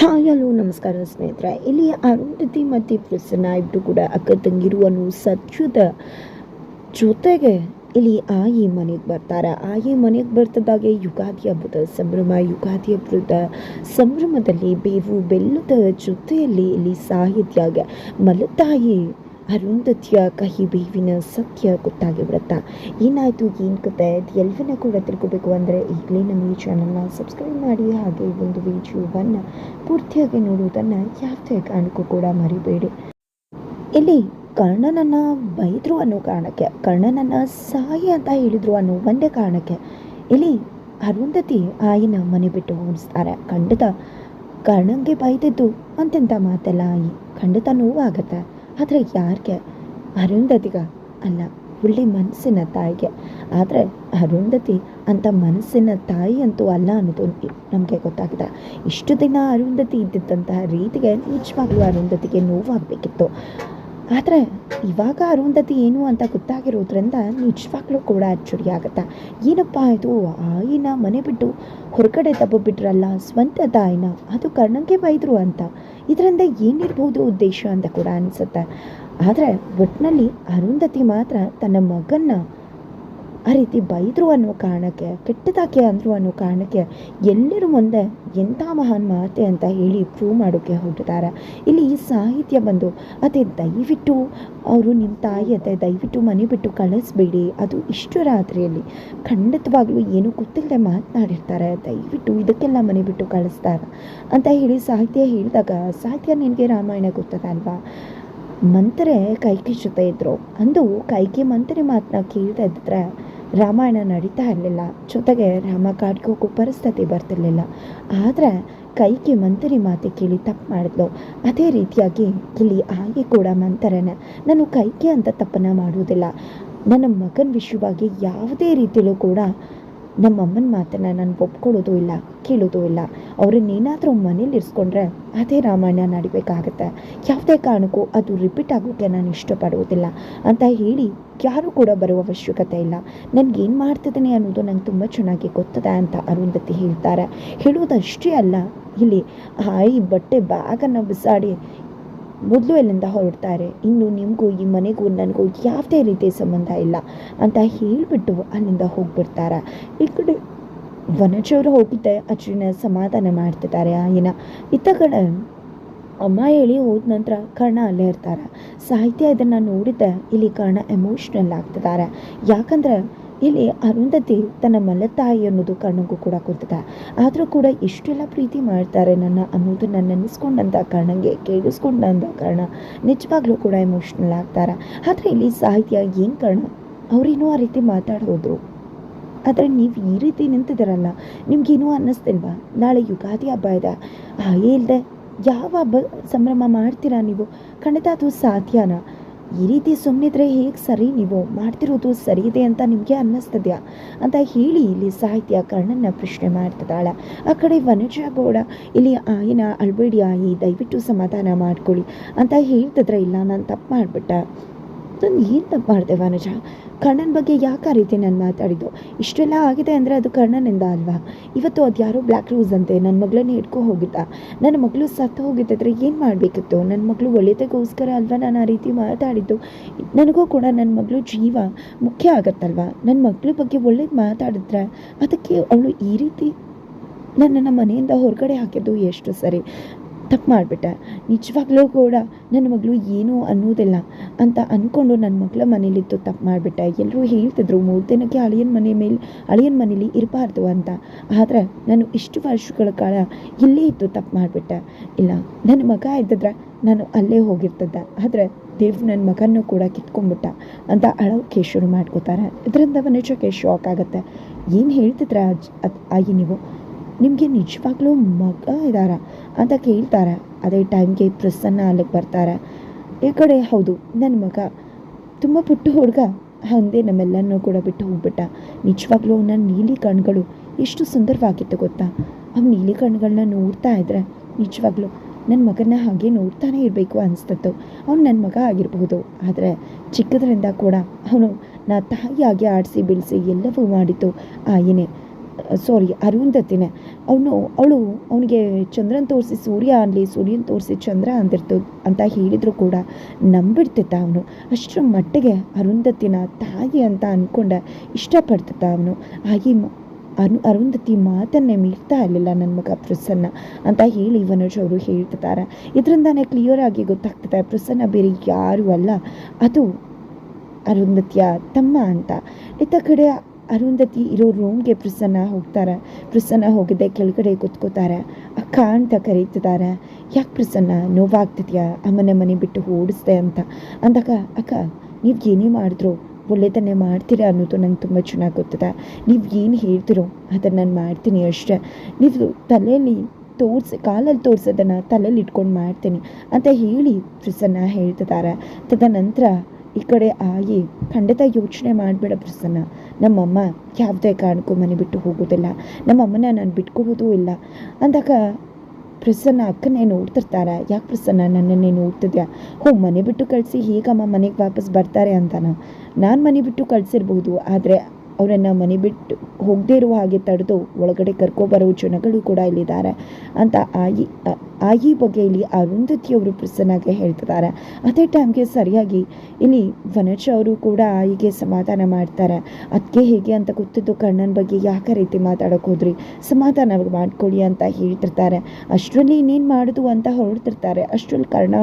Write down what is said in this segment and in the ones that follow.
Hi, hello, ನಮಸ್ಕಾರ ಸ್ನೇಹಿತರೆ. ಇಲ್ಲಿ ಅರುಂಧತಿ ಮತ್ತು ಪ್ರಸನ್ನ ಇಬ್ಬರು ಕೂಡ ಅಕ್ಕ ತಂಗಿರುವನು ಅನ್ನೋ ಜೊತೆಗೆ ಇಲ್ಲಿ ಆಯಿ ಮನೆಗೆ ಬರ್ತಾರೆ. ಆಯಿ ಮನೆಗೆ ಬರ್ತದಾಗೆ ಯುಗಾದಿ ಹಬ್ಬದ ಸಂಭ್ರಮ. ಯುಗಾದಿ ಹಬ್ಬದ ಸಂಭ್ರಮದಲ್ಲಿ ಬೇವು ಬೆಲ್ಲದ ಜೊತೆಯಲ್ಲಿ ಇಲ್ಲಿ ಸಾಹಿತ್ಯಾಗ ಮಲತಾಯಿ ಅರುಂಧತಿಯ ಕಹಿ ಬೇವಿನ ಸತ್ಯ ಗೊತ್ತಾಗಿ ಬಿಡುತ್ತಾ? ಏನಾಯಿತು? ಏನು ಕತೆ? ಅದು ಎಲ್ಲವನ್ನ ಕೂಡ ತಿಳ್ಕೊಬೇಕು ಅಂದರೆ ಈಗಲೇ ನಮ್ಮ ಈ ಚಾನಲ್ನ ಸಬ್ಸ್ಕ್ರೈಬ್ ಮಾಡಿ, ಹಾಗೆ ಒಂದು ವಿಡಿಯೋವನ್ನು ಪೂರ್ತಿಯಾಗಿ ನೋಡುವುದನ್ನು ಯಾವುದೇ ಕಾರಣಕ್ಕೂ ಕೂಡ ಮರಿಬೇಡಿ. ಇಲ್ಲಿ ಕರ್ಣನನ್ನು ಬೈದರು ಅನ್ನೋ ಕಾರಣಕ್ಕೆ, ಕರ್ಣನನ್ನು ಸಾಯಿ ಅಂತ ಹೇಳಿದ್ರು ಅನ್ನೋ ಒಂದೇ ಕಾರಣಕ್ಕೆ ಇಲ್ಲಿ ಅರುಂಧತಿ ಆಯಿನ ಮನೆ ಬಿಟ್ಟು ಓಡಿಸ್ತಾರೆ. ಖಂಡಿತ ಕರ್ಣಂಗೆ ಬೈದಿದ್ದು ಅಂತೆಂಥ ಮಾತಲ್ಲ ಆಯಿ ಖಂಡಿತ ನೋವಾಗತ್ತೆ. ಆದರೆ ಯಾರಿಗೆ? ಅರುಂಧತಿಗ ಅಲ್ಲ, ಒಳ್ಳೆ ಮನಸ್ಸಿನ ತಾಯಿಗೆ. ಆದರೆ ಅರುಂಧತಿ ಅಂತ ಮನಸ್ಸಿನ ತಾಯಿ ಅಂತೂ ಅಲ್ಲ ಅನ್ನೋದು ನಮಗೆ ಗೊತ್ತಾಗಿದೆ. ಇಷ್ಟು ದಿನ ಅರುಂಧತಿ ಇದ್ದಿದ್ದಂತಹ ರೀತಿಗೆ ನಿಜವಾಗ್ಲೂ ಅರುಂಧತಿಗೆ ನೋವಾಗಬೇಕಿತ್ತು. ಆದರೆ ಇವಾಗ ಅರುಂಧತಿ ಏನು ಅಂತ ಗೊತ್ತಾಗಿರೋದ್ರಿಂದ ನಿಜವಾಗ್ಲೂ ಕೂಡ ಅಚ್ಚುರಿ ಆಗುತ್ತೆ ಏನಪ್ಪ ಇದು? ಆಯಿನ ಮನೆ ಬಿಟ್ಟು ಹೊರಗಡೆ ತಬ್ಬಿಬಿಟ್ರಲ್ಲ ಸ್ವಂತ ತಾಯಿನ? ಅದು ಕರ್ಣಂಗೆ ಬೈದರು ಅಂತ. ಇದರಿಂದ ಏನಿರ್ಬೋದು ಉದ್ದೇಶ ಅಂತ ಕೂಡ ಅನಿಸುತ್ತೆ. ಆದರೆ ಒಟ್ಟಿನಲ್ಲಿ ಅರುಂಧತಿ ಮಾತ್ರ ತನ್ನ ಮಗನ್ನ ಆ ರೀತಿ ಬೈದರು ಅನ್ನೋ ಕಾರಣಕ್ಕೆ ಕೆಟ್ಟದಾಕೆ ಅಂದರು ಅನ್ನೋ ಕಾರಣಕ್ಕೆ ಎಲ್ಲರ ಮುಂದೆ ಎಂಥ ಮಹಾನ್ ಮಾತೆ ಅಂತ ಹೇಳಿ ಪ್ರೂವ್ ಮಾಡೋಕ್ಕೆ ಹೊರಟಿದ್ದಾರೆ ಇಲ್ಲಿ ಈ ಸಾಹಿತ್ಯ ಬಂದು, ಅದೇ ದಯವಿಟ್ಟು ಅವರು ನಿಮ್ಮ ತಾಯಿ ಅದೇ ದಯವಿಟ್ಟು ಮನೆ ಬಿಟ್ಟು ಕಳಿಸ್ಬೇಡಿ. ಅದು ಇಷ್ಟು ರಾತ್ರಿಯಲ್ಲಿ ಖಂಡಿತವಾಗ್ಲೂ ಏನೂ ಗೊತ್ತಿಲ್ಲದೆ ಮಾತನಾಡಿರ್ತಾರೆ. ದಯವಿಟ್ಟು ಇದಕ್ಕೆಲ್ಲ ಮನೆ ಬಿಟ್ಟು ಕಳಿಸ್ತಾರೆ ಅಂತ ಹೇಳಿ ಸಾಹಿತ್ಯ ಹೇಳಿದಾಗ, ಸಾಹಿತ್ಯ ನಿನಗೆ ರಾಮಾಯಣ ಗೊತ್ತದ ಅಲ್ವಾ? ಮಂತ್ರೆ ಕೈಕಿ ಜೊತೆ ಇದ್ದರು ಅಂದು ಕೈಕಿ ಮಂತ್ರಿ ಮಾತನ್ನ ಕೇಳ್ತಾ ಇದ್ದರೆ ರಾಮಾಯಣ ನಡೀತಾ ಇರಲಿಲ್ಲ. ಜೊತೆಗೆ ರಾಮ ಕಾಡ್ಗೆ ಹೋಗೋ ಪರಿಸ್ಥಿತಿ ಬರ್ತಿರ್ಲಿಲ್ಲ. ಆದರೆ ಕೈಕಿ ಮಂತ್ರಿ ಮಾತೆ ಕೇಳಿ ತಪ್ಪು ಮಾಡಿದ್ಲು. ಅದೇ ರೀತಿಯಾಗಿ ಇಲ್ಲಿ ಆಗಿ ಕೂಡ ಮಂತರನೆ ನಾನು ಕೈಕಿ ಅಂತ ತಪ್ಪನ್ನ ಮಾಡುವುದಿಲ್ಲ. ನನ್ನ ಮಗನ ವಿಷಯವಾಗಿ ಯಾವುದೇ ರೀತಿಯಲ್ಲೂ ಕೂಡ ನಮ್ಮಮ್ಮನ ಮಾತನ್ನ ನಾನು ಒಪ್ಕೊಳ್ಳೋದು ಇಲ್ಲ, ಕೇಳೋದು ಇಲ್ಲ. ಅವ್ರನ್ನೇನಾದರೂ ಮನೇಲಿ ಇರಿಸ್ಕೊಂಡ್ರೆ ಅದೇ ರಾಮಾಯಣ ನಡಿಬೇಕಾಗತ್ತೆ. ಯಾವುದೇ ಕಾರಣಕ್ಕೂ ಅದು ರಿಪೀಟ್ ಆಗೋಕ್ಕೆ ನಾನು ಇಷ್ಟಪಡುವುದಿಲ್ಲ. ಅಂತ ಹೇಳಿ ಯಾರೂ ಕೂಡ ಬರುವ ಅವಶ್ಯಕತೆ ಇಲ್ಲ. ನನಗೇನು ಮಾಡ್ತಿದ್ದೀನಿ ಅನ್ನೋದು ನಂಗೆ ತುಂಬ ಚೆನ್ನಾಗಿ ಗೊತ್ತದೆ ಅಂತ ಅರುಂಧತಿ ಹೇಳ್ತಾರೆ. ಹೇಳುವುದಷ್ಟೇ ಅಲ್ಲ, ಇಲ್ಲಿ ಹಾಯಿ ಬಟ್ಟೆ ಬ್ಯಾಗನ್ನು ಬಿಸಾಡಿ ಮೊದಲು ಎಲ್ಲಿಂದ ಹೊರಡ್ತಾರೆ. ಇನ್ನು ನಿಮಗೂ ಈ ಮನೆಗೂ ನನಗೂ ಯಾವುದೇ ರೀತಿಯ ಸಂಬಂಧ ಇಲ್ಲ ಅಂತ ಹೇಳಿಬಿಟ್ಟು ಅಲ್ಲಿಂದ ಹೋಗಿಬಿಡ್ತಾರೆ. ಈ ಕಡೆ ವನಜವರು ಹೋಗಿದ್ದೆ. ಅಜ್ಜಿನ ಸಮಾಧಾನ ಮಾಡ್ತಿದ್ದಾರೆ ಆಯಿನ. ಇತ್ತ ಕಡೆ ಅಮ್ಮ ಹೇಳಿ ಹೋದ ನಂತರ ಕರ್ಣ ಅಲ್ಲೇ ಇರ್ತಾರೆ. ಸಾಹಿತ್ಯ ಇದನ್ನು ನೋಡಿದ್ದೆ. ಇಲ್ಲಿ ಕರ್ಣ ಎಮೋಷ್ನಲ್ ಆಗ್ತಿದ್ದಾರೆ. ಯಾಕಂದ್ರೆ ಇಲ್ಲಿ ಅರುಂಧತಿ ತನ್ನ ಮಲತಾಯಿ ಅನ್ನೋದು ಕರ್ಣಗೂ ಕೂಡ ಗೊತ್ತಿದೆ ಆದರೂ ಕೂಡ ಇಷ್ಟೆಲ್ಲ ಪ್ರೀತಿ ಮಾಡ್ತಾರೆ ನನ್ನ ಅನ್ನೋದು ನನ್ನ ನೆನೆಸ್ಕೊಂಡಂಥ ಕರ್ಣಂಗೆ ಕೇಳಿಸ್ಕೊಂಡಂಥ ಕಾರಣ. ನಿಜವಾಗ್ಲೂ ಕೂಡ ಎಮೋಷ್ನಲ್ ಆಗ್ತಾರೆ. ಆದರೆ ಇಲ್ಲಿ ಸಾಹಿತ್ಯ ಏನು ಕರ್ಣ? ಅವ್ರೇನೋ ಆ ರೀತಿ ಮಾತಾಡೋದ್ರು. ಆದರೆ ನೀವು ಈ ರೀತಿ ನಿಂತಿದ್ದೀರಲ್ಲ, ನಿಮ್ಗೇನೂ ಅನ್ನಿಸ್ತಿಲ್ವಾ? ನಾಳೆ ಯುಗಾದಿ ಹಬ್ಬ ಇದೆ. ಇಲ್ಲದೆ ಯಾವ ಹಬ್ಬ ಸಂಭ್ರಮ ಮಾಡ್ತೀರಾ ನೀವು? ಖಂಡಿತ ಅದು ಸಾಧ್ಯನಾ? ಈ ರೀತಿ ಸುಮ್ಮನಿದ್ರೆ ಹೇಗೆ ಸರಿ ನೀವು? ಮಾಡ್ತಿರೋದು ಸರಿ ಇದೆ ಅಂತ ನಿಮಗೆ ಅನ್ನಿಸ್ತದ್ಯಾ? ಅಂತ ಹೇಳಿ ಇಲ್ಲಿ ಸಾಹಿತ್ಯ ಕರ್ಣನ ಪ್ರಶ್ನೆ ಮಾಡ್ತಿದ್ದಾಳೆ. ಆ ಕಡೆ ವನಜ ಗೌಡ, ಇಲ್ಲಿ ಆಯಿನ ಅಳ್ಬೇಡಿ ಆಯಿ, ದಯವಿಟ್ಟು ಸಮಾಧಾನ ಮಾಡ್ಕೊಳ್ಳಿ ಅಂತ ಹೇಳ್ತಿದ್ರೆ ಇಲ್ಲ, ನಾನು ತಪ್ಪು ಮಾಡಿಬಿಟ್ಟೆ. ಏನು ತಪ್ಪು ಮಾಡಿದೆ ವನಜ? ಕರ್ಣನ ಬಗ್ಗೆ ಯಾಕೆ ಆ ರೀತಿ ನಾನು ಮಾತಾಡಿದ್ದು? ಇಷ್ಟೆಲ್ಲ ಆಗಿದೆ ಅಂದರೆ ಅದು ಕರ್ಣನಿಂದ ಅಲ್ವಾ? ಇವತ್ತು ಅದು ಯಾರೋ ಬ್ಲ್ಯಾಕ್ ರೋಸ್ ಅಂತೆ ನನ್ನ ಮಗಳನ್ನೇ ಹಿಡ್ಕೊ ಹೋಗಿದ್ದ. ನನ್ನ ಮಗಳು ಸತ್ತು ಹೋಗಿದ್ದರೆ ಏನು ಮಾಡಬೇಕಿತ್ತು? ನನ್ನ ಮಗಳು ಒಳ್ಳೆಯದಕ್ಕೋಸ್ಕರ ಅಲ್ವಾ ನಾನು ಆ ರೀತಿ ಮಾತಾಡಿದ್ದು? ನನಗೂ ಕೂಡ ನನ್ನ ಮಗಳು ಜೀವ ಮುಖ್ಯ ಆಗುತ್ತಲ್ವ? ನನ್ನ ಮಗಳ ಬಗ್ಗೆ ಒಳ್ಳೇದು ಮಾತಾಡಿದ್ರೆ ಅದಕ್ಕೆ ಅವಳು ಈ ರೀತಿ ನನ್ನನ್ನು ಮನೆಯಿಂದ ಹೊರಗಡೆ ಹಾಕಿದ್ದು ಎಷ್ಟು ಸರಿ? ತಪ್ಪು ಮಾಡಿಬಿಟ್ಟೆ. ನಿಜವಾಗ್ಲೂ ಕೂಡ ನನ್ನ ಮಗಳು ಏನೂ ಅನ್ನೋದಿಲ್ಲ ಅಂತ ಅಂದ್ಕೊಂಡು ನನ್ನ ಮಗಳ ಮನೇಲಿದ್ದು ತಪ್ಪು ಮಾಡಿಬಿಟ್ಟೆ. ಎಲ್ಲರೂ ಹೇಳ್ತಿದ್ರು, ಮೂರು ದಿನಕ್ಕೆ ಅಳಿಯನ ಮನೆ ಮೇಲೆ ಅಳಿಯನ ಮನೇಲಿ ಇರಬಾರ್ದು ಅಂತ. ಆದರೆ ನಾನು ಇಷ್ಟು ವರ್ಷಗಳ ಕಾಲ ಇಲ್ಲೇ ಇದ್ದು ತಪ್ಪು ಮಾಡಿಬಿಟ್ಟೆ. ಇಲ್ಲ, ನನ್ನ ಮಗ ಇದ್ದಿದ್ರೆ ನಾನು ಅಲ್ಲೇ ಹೋಗಿರ್ತಿದ್ದೆ. ಆದರೆ ದೇವ್ರು ನನ್ನ ಮಗನೂ ಕೂಡ ಕಿತ್ಕೊಂಡ್ಬಿಟ್ಟ ಅಂತ ಅಳೋಕೆ ಶುರು ಮಾಡ್ಕೋತಾರೆ. ಇದರಿಂದ ನಿಜಕ್ಕೆ ಶಾಕ್ ಆಗುತ್ತೆ. ಏನು ಹೇಳ್ತಿದ್ರೆ ಅಜ್ ಅದು ಆಗಿ ನೀವು? ನಿಮಗೆ ನಿಜವಾಗ್ಲೂ ಮಗ ಇದ್ದಾರ ಅಂತ ಕೇಳ್ತಾರೆ? ಅದೇ ಟೈಮ್ಗೆ ಪ್ರಸನ್ನ ಅಲ್ಲಿಗೆ ಬರ್ತಾರೆ? ಈ ಕಡೆ ಹೌದು ನನ್ನ ಮಗ ತುಂಬ ಪುಟ್ಟ ಹುಡುಗ. ಹಂಗೆ ನಮ್ಮೆಲ್ಲನೂ ಕೂಡ ಬಿಟ್ಟು ಹೋಗ್ಬಿಟ್ಟ. ನಿಜವಾಗ್ಲೂ ಅವನ ನೀಲಿ ಕಣ್ಗಳು ಎಷ್ಟು ಸುಂದರವಾಗಿತ್ತು ಗೊತ್ತಾ? ಅವ್ನ ನೀಲಿ ಕಣ್ಗಳನ್ನ ನೋಡ್ತಾ ಇದ್ರೆ ನಿಜವಾಗ್ಲೂ ನನ್ನ ಮಗನ ಹಾಗೆ ನೋಡ್ತಾನೆ ಇರಬೇಕು ಅನಿಸ್ತಿತ್ತು. ಅವ್ನು ನನ್ನ ಮಗ ಆಗಿರಬಹುದು. ಆದರೆ ಚಿಕ್ಕದ್ರಿಂದ ಕೂಡ ಅವನು ನಾ ತಾಯಿಯಾಗಿ ಆಡಿಸಿ, ಬೆಳೆಸಿ ಎಲ್ಲವೂ ಮಾಡಿತು ಆಯಿನೇ. ಸಾರಿ ಅರುಂಧತಿನೇ ಅವನು, ಅವಳು ಅವನಿಗೆ ಚಂದ್ರನ ತೋರಿಸಿ, ಸೂರ್ಯ ಅನ್ನಲಿ ಸೂರ್ಯನ ತೋರಿಸಿ ಚಂದ್ರ ಅಂದಿರ್ತು ಅಂತ ಹೇಳಿದ್ರು ಕೂಡ ನಂಬಿಡ್ತಿದ್ದ ಅವನು. ಅಷ್ಟರ ಮಟ್ಟಿಗೆ ಅರುಂಧತಿನ ತಾಯಿ ಅಂತ ಅಂದ್ಕೊಂಡ ಇಷ್ಟಪಡ್ತಿದ್ದ ಅವನು. ಹಾಗೆ ಅರು ಅರುಂಧತಿ ಮಾತನ್ನೇ ಮೀರ್ತಾ ಇರಲಿಲ್ಲ ನನ್ನ ಮಗ ಪ್ರಸನ್ನ ಅಂತ ಹೇಳಿ ವನಜ್ ಅವರು ಹೇಳ್ತಿದ್ದಾರೆ ಇದರಿಂದಾನೇ ಕ್ಲಿಯರ್ ಆಗಿ ಗೊತ್ತಾಗ್ತದೆ ಪ್ರಸನ್ನ ಬೇರೆ ಯಾರೂ ಅಲ್ಲ. ಅದು ಅರುಂಧತಿಯ ತಮ್ಮ ಅಂತ. ಇತ್ತ ಕಡೆ ಅರುಂಧತಿ ಇರೋ ರೂಮ್ಗೆ ಪ್ರಸನ್ನ ಹೋಗ್ತಾರೆ. ಪ್ರಸನ್ನ ಹೋಗಿದ್ದೆ ಕೆಳಗಡೆ ಕೂತ್ಕೋತಾರೆ. ಅಕ್ಕ ಅಂತ ಕರೀತಿದ್ದಾರೆ ಯಾಕೆ ಪ್ರಸನ್ನ, ನೋವಾಗ್ತಿದ್ಯಾ? ಅಮ್ಮನೆ ಮನೆ ಬಿಟ್ಟು ಓಡಿಸ್ದೆ ಅಂತ. ಅಂದಾಗ, ಅಕ್ಕ, ನೀವು ಏನೇ ಮಾಡಿದ್ರು ಒಳ್ಳೆತನೇ ಮಾಡ್ತೀರಾ ಅನ್ನೋದು ನಂಗೆ ತುಂಬ ಚೆನ್ನಾಗಿ ಗೊತ್ತದೆ. ನೀವು ಏನು ಹೇಳ್ತಿರೋ ಅದನ್ನು ನಾನು ಮಾಡ್ತೀನಿ ಅಷ್ಟೇ. ನೀವು ತಲೆಯಲ್ಲಿ ತೋರಿಸಿ, ಕಾಲಲ್ಲಿ ತೋರಿಸೋದನ್ನು ತಲೆಯಲ್ಲಿ ಇಟ್ಕೊಂಡು ಮಾಡ್ತೀನಿ. ಅಂತ ಹೇಳಿ ಪ್ರಸನ್ನ ಹೇಳ್ತಿದ್ದಾರೆ ತದನಂತರ ಈ ಕಡೆ ಆಗಿ ಖಂಡಿತ ಯೋಚನೆ ಮಾಡಬೇಡ ಪ್ರಸನ್ನ. ನಮ್ಮಮ್ಮ ಯಾವುದೇ ಕಾರಣಕ್ಕೂ ಮನೆ ಬಿಟ್ಟು ಹೋಗೋದಿಲ್ಲ ನಮ್ಮಮ್ಮನ ನಾನು ಬಿಟ್ಕೋಬೋದೂ ಇಲ್ಲ. ಅಂದಾಗ ಪ್ರಸನ್ನ ಅಕ್ಕನೇ ನೋಡ್ತಿರ್ತಾರೆ ಯಾಕೆ ಪ್ರಸನ್ನ ನನ್ನನ್ನೇ ನೋಡ್ತಿದ್ಯಾ? ಹೋ ಮನೆ ಬಿಟ್ಟು ಕಳಿಸಿ, ಹೇಗಮ್ಮ ಮನೆಗೆ ವಾಪಸ್ ಬರ್ತಾರೆ ಅಂತಾನ. ನಾನು ಮನೆ ಬಿಟ್ಟು ಕಳಿಸಿರ್ಬೋದು, ಆದರೆ ಅವರನ್ನು ಮನೆ ಬಿಟ್ಟು ಹೋಗದೇ ಇರುವ ಹಾಗೆ ತಡೆದು ಒಳಗಡೆ ಕರ್ಕೊಬರೋ ಜನಗಳು ಕೂಡ ಇಲ್ಲಿದ್ದಾರೆ ಅಂತ ಆಯಿ ಆಯಿ ಬಗ್ಗೆ ಇಲ್ಲಿ ಅರುಂಧತಿಯವರು ಪ್ರಸನ್ನಾಗಿ ಹೇಳ್ತಿದ್ದಾರೆ. ಅದೇ ಟೈಮ್ಗೆ ಸರಿಯಾಗಿ ಇಲ್ಲಿ ವನಜ ಅವರು ಕೂಡ ಆಯಿಗೆ ಸಮಾಧಾನ ಮಾಡ್ತಾರೆ. ಅದಕ್ಕೆ ಹೇಗೆ ಅಂತ ಗೊತ್ತಿದ್ದು ಕಣ್ಣನ ಬಗ್ಗೆ ಯಾಕೆ ರೀತಿ ಮಾತಾಡೋಕೆ ಹೋದ್ರಿ? ಸಮಾಧಾನ ಮಾಡ್ಕೊಳ್ಳಿ ಅಂತ ಹೇಳ್ತಿರ್ತಾರೆ. ಅಷ್ಟರಲ್ಲಿ ಇನ್ನೇನು ಮಾಡೋದು ಅಂತ ಹೊರಡ್ತಿರ್ತಾರೆ. ಅಷ್ಟರಲ್ಲಿ ಕರ್ಣ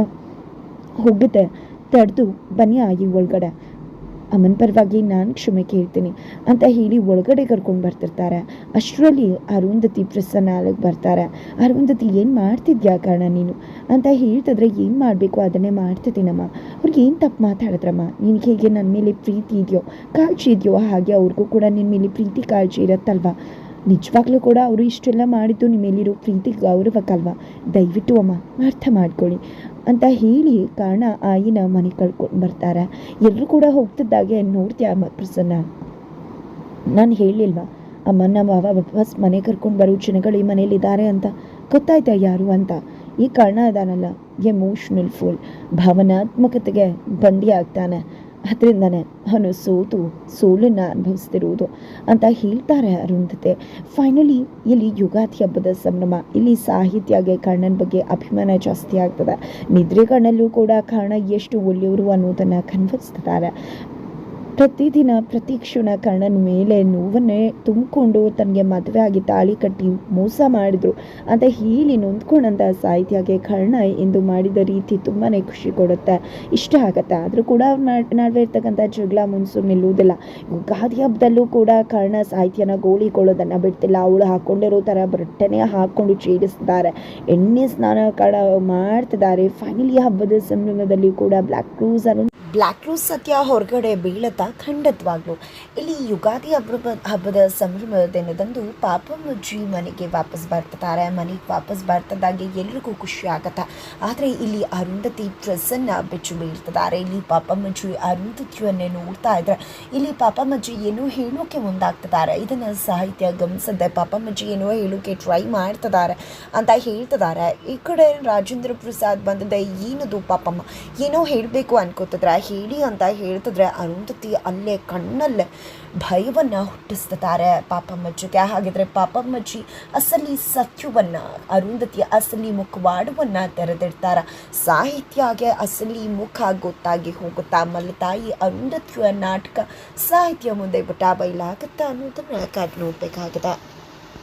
ಹೋಗುತ್ತೆ ತಡೆದು ಬನ್ನಿ ಆಗಿ ಒಳಗಡೆ. ಅಮ್ಮನ ಪರವಾಗಿ ನಾನು ಕ್ಷಮೆ ಕೇಳ್ತೀನಿ ಅಂತ ಹೇಳಿ ಒಳಗಡೆ ಕರ್ಕೊಂಡು ಬರ್ತಿರ್ತಾರೆ. ಅಷ್ಟರಲ್ಲಿ ಅರುಂಧತಿ ಪ್ರಸನ್ನ ಅಲ್ಲಿಗೆ ಬರ್ತಾರೆ. ಅರುಂಧತಿ, ಏನು ಮಾಡ್ತಿದ್ಯಾ ಕಾರಣ ನೀನು? ಅಂತ ಹೇಳ್ತಿದ್ರೆ, ಏನು ಮಾಡಬೇಕು? ಅದನ್ನೇ ಮಾಡ್ತಿದ್ದೀನಮ್ಮ. ಅವ್ರಿಗೆ ಏನು ತಪ್ಪು ಮಾತಾಡಿದ್ರಮ್ಮ? ನಿನಗೆ ಹೇಗೆ ನನ್ನ ಮೇಲೆ ಪ್ರೀತಿ ಇದೆಯೋ, ಕಾಳಜಿ ಇದೆಯೋ, ಹಾಗೆ ಅವ್ರಿಗೂ ಕೂಡ ನಿನ್ನ ಮೇಲೆ ಪ್ರೀತಿ, ಕಾಳಜಿ ಇರುತ್ತಲ್ವಾ? ನಿಜವಾಗ್ಲೂ ಕೂಡ ಅವರು ಇಷ್ಟೆಲ್ಲ ಮಾಡಿದ್ದು ನಿಮ್ಮ ಮೇಲಿರೋ ಪ್ರೀತಿ, ಗೌರವಕ್ಕಲ್ವ? ದಯವಿಟ್ಟು ಅಮ್ಮ, ಅರ್ಥ ಮಾಡ್ಕೊಳ್ಳಿ ಅಂತ ಹೇಳಿ ಕಾರಣ ಆಯಿನ ಮನೆ ಕಳ್ಕೊಂಡು ಬರ್ತಾರೆ. ಎಲ್ಲರೂ ಕೂಡ ಹೋಗ್ತಿದ್ದಾಗೆ ನೋಡ್ತೀಯ ಅಮ್ಮ ಪ್ರಸನ್ನ? ನಾನು ಹೇಳಿಲ್ವಾ ಅಮ್ಮ, ನಮ್ಮ ಅವ ವಾಪಸ್ ಮನೆ ಕರ್ಕೊಂಡು ಬರೋ ಜನಗಳು ಈ ಮನೇಲಿದ್ದಾರೆ ಅಂತ. ಗೊತ್ತಾಯ್ತಾ ಯಾರು ಅಂತ? ಈ ಕಾರಣ ಅದಾನಲ್ಲ, ಎಮೋಷ್ನಲ್ ಫುಲ್. ಭಾವನಾತ್ಮಕತೆಗೆ ಬಂಡಿ ಆಗ್ತಾನೆ. ಅದರಿಂದನೇ ಅವನು ಸೋತು, ಸೋಲನ್ನು ಅನುಭವಿಸ್ತಿರುವುದು ಅಂತ ಹೇಳ್ತಾರೆ ಅರುಂಧತೆ. ಫೈನಲಿ ಇಲ್ಲಿ ಯುಗಾದಿ ಹಬ್ಬದ ಸಂಭ್ರಮ, ಇಲ್ಲಿ ಸಾಹಿತ್ಯಗೆ ಕರ್ಣನ ಬಗ್ಗೆ ಅಭಿಮಾನ ಜಾಸ್ತಿ ಆಗ್ತದೆ. ನಿದ್ರೆ ಕಣ್ಣಲ್ಲೂ ಕೂಡ ಕರ್ಣ ಎಷ್ಟು ಒಳ್ಳೆಯವರು ಅನ್ನೋದನ್ನು ಕನ್ವಿಸ್ತಿದ್ದಾರೆ ಪ್ರತಿದಿನ ಪ್ರತಿ ಕ್ಷಣ ಕರ್ಣನ ಮೇಲೆ ನೋವನ್ನೇ ತುಂಬಿಕೊಂಡು ತನಗೆ ಮದುವೆ ಆಗಿ ತಾಳಿ ಕಟ್ಟಿ ಮೋಸ ಮಾಡಿದ್ರು ಅಂತ ಹೇಳಿ ನೊಂದ್ಕೊಂಡಂಥ ಸಾಹಿತ್ಯಗೆ ಕರ್ಣ ಎಂದು ಮಾಡಿದ ರೀತಿ ತುಂಬಾ ಖುಷಿ ಕೊಡುತ್ತೆ. ಇಷ್ಟ ಆಗುತ್ತೆ. ಆದರೂ ಕೂಡ ಅವ್ರ ನಡ್- ನಡುವೆ ಇರ್ತಕ್ಕಂಥ ಜಗಳ ಮುನ್ಸು ನಿಲ್ಲುವುದಿಲ್ಲ. ಯುಗಾದಿ ಹಬ್ಬದಲ್ಲೂ ಕೂಡ ಕರ್ಣ ಸಾಹಿತ್ಯನ ಗೋಳಿಕೊಳ್ಳೋದನ್ನು ಬಿಡ್ತಿಲ್ಲ. ಅವಳು ಹಾಕೊಂಡಿರೋ ಥರ ಬಟ್ಟೆನೇ ಹಾಕ್ಕೊಂಡು ಚೇಡಿಸ್ತಾರೆ ಎಣ್ಣೆ ಸ್ನಾನ ಕಡ, ಮಾಡ್ತಿದ್ದಾರೆ. ಫೈನಲಿ ಹಬ್ಬದ ಸಂಭ್ರಮದಲ್ಲಿ ಕೂಡ ಬ್ಲ್ಯಾಕ್ ಕ್ರೂಸ್ ಅನ್ನೋ ಬ್ಲ್ಯಾಕ್ ರೂಸ್ ಸತ್ಯ ಹೊರಗಡೆ ಬೀಳತ್ತಾ ಖಂಡಿತವಾಗ್ಲು. ಇಲ್ಲಿ ಯುಗಾದಿ ಹಬ್ಬ ಹಬ್ಬದ ಸಂಭ್ರಮದ ದಿನದಂದು ಪಾಪಮ್ಮಜ್ಜಿ ಮನೆಗೆ ವಾಪಸ್ ಬರ್ತಿದ್ದಾರೆ. ಮನೆಗೆ ವಾಪಸ್ ಬರ್ತದಾಗೆ ಎಲ್ರಿಗೂ ಖುಷಿ ಆಗತ್ತ. ಆದರೆ ಇಲ್ಲಿ ಅರುಂಧತಿ ಪ್ರಸನ್ನ ಬೆಚ್ಚು ಬೀಳ್ತದಾರೆ ಇಲ್ಲಿ ಪಾಪಮ್ಮಜ್ಜಿ ಅರುಂಧತಿಯನ್ನೇ ನೋಡ್ತಾ ಇದ್ರೆ ಇಲ್ಲಿ ಪಾಪಮ್ಮಜ್ಜಿ ಏನೋ ಹೇಳೋಕೆ ಮುಂದಾಗ್ತಿದ್ದಾರೆ. ಇದನ್ನ ಸಾಹಿತ್ಯ ಗಮನಿಸದೆ ಪಾಪಮ್ಮಜ್ಜಿ ಏನೋ ಹೇಳೋಕೆ ಟ್ರೈ ಮಾಡ್ತದಾರೆ ಅಂತ ಹೇಳ್ತದಾರೆ ಈ ಕಡೆ ರಾಜೇಂದ್ರ ಪ್ರಸಾದ್ ಬಂದದೆ, ಏನದು ಪಾಪಮ್ಮ? ಏನೋ ಹೇಳಬೇಕು ಅನ್ಕೋತಿದ್ರೆ. ಹೇಳಿ ಅಂತ ಹೇಳ್ತಿದ್ರೆ ಅರುಂಧತಿ ಅಲ್ಲೇ ಕಣ್ಣಲ್ಲೇ ಭಯವನ್ನು ಹುಟ್ಟಿಸ್ತಾರೆ ಪಾಪಮ್ಮಜ್ಜಿಗೆ ಹಾಗಿದ್ರೆ ಪಾಪಮ್ಮಜ್ಜಿ ಅಸಲಿ ಸತ್ಯವನ್ನ ಅರುಂಧತಿಯ ಅಸಲಿ ಮುಖವಾಡವನ್ನು ತೆರೆದಿಡ್ತಾರ? ಸಾಹಿತ್ಯಗೆ ಅಸಲಿ ಮುಖ ಗೊತ್ತಾಗಿ ಹೋಗುತ್ತಾ? ಮಲತಾಯಿ ಅರುಂಧತಿಯ ನಾಟಕ ಸಾಹಿತ್ಯ ಮುಂದೆ ಬಿಟ್ಟ ಬಯಲಾಗುತ್ತಾ ಅನ್ನೋದನ್ನ ಕಾದು ನೋಡ್ಬೇಕಾಗಿದೆ?